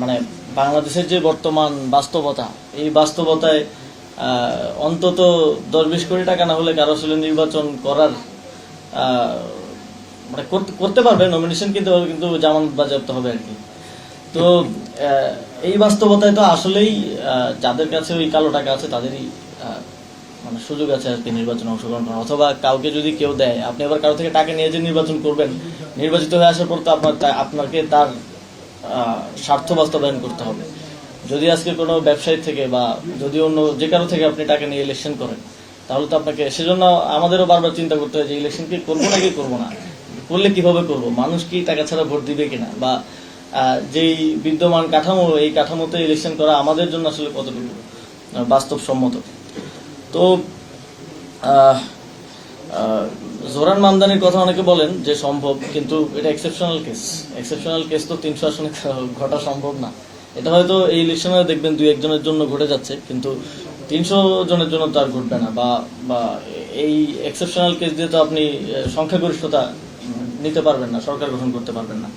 মানে বাংলাদেশের যে বর্তমান বাস্তবতা, এই বাস্তবতায় অন্তত দশ বিশ কোটি টাকা না হলে কারও আসলে নির্বাচন করার মানে করতে- পারবে নমিনেশন কিন্তু কিন্তু জামান বাজেয়াপ্ত হবে আর কি। তো এই বাস্তবতায় তো আসলেই যাদের কাছে ওই কালো টাকা আছে তাদেরই মানে সুযোগ আছে আর কি নির্বাচনে অংশগ্রহণ করার। অথবা কাউকে যদি কেউ দেয়, আপনি আবার কারও থেকে টাকা নিয়ে যে নির্বাচন করবেন, নির্বাচিত হয়ে আসার পর তো আপনার আপনাকে তার স্বার্থ বাস্তবায়ন করতে হবে। যদি আজকে কোনো ব্যবসায়ী থেকে বা যদি অন্য যে কারও থেকে আপনি টাকা নিয়ে ইলেকশন করেন, তাহলে তো আপনাকে সেজন্য আমাদেরও বারবার চিন্তা করতে হয় যে ইলেকশন কি করব নাকি করব না? করলে কীভাবে করব? মানুষ কি টাকা ছাড়া ভোট দিবে কিনা? বা যেই বিদ্যমান কাঠামো, এই কাঠামোতে ইলেকশন করা আমাদের জন্য আসলে কতটুকু বাস্তবসম্মত? তো জোরান মামদানির কথা অনেকে বলেন যে সম্ভব, কিন্তু এটা এক্সেপশনাল কেস এক্সেপশনাল কেস তো তিনশো আসনে ঘটা সম্ভব না। এটা হয়তো এই ইলেকশনে দেখবেন দুই একজনের জন্য ঘটে যাচ্ছে, কিন্তু তিনশো জনের জন্য তো আর ঘটবে না। বা বা এই এক্সেপশনাল কেস দিয়ে তো আপনি সংখ্যাগরিষ্ঠতা নিতে পারবেন না, সরকার গঠন করতে পারবেন না।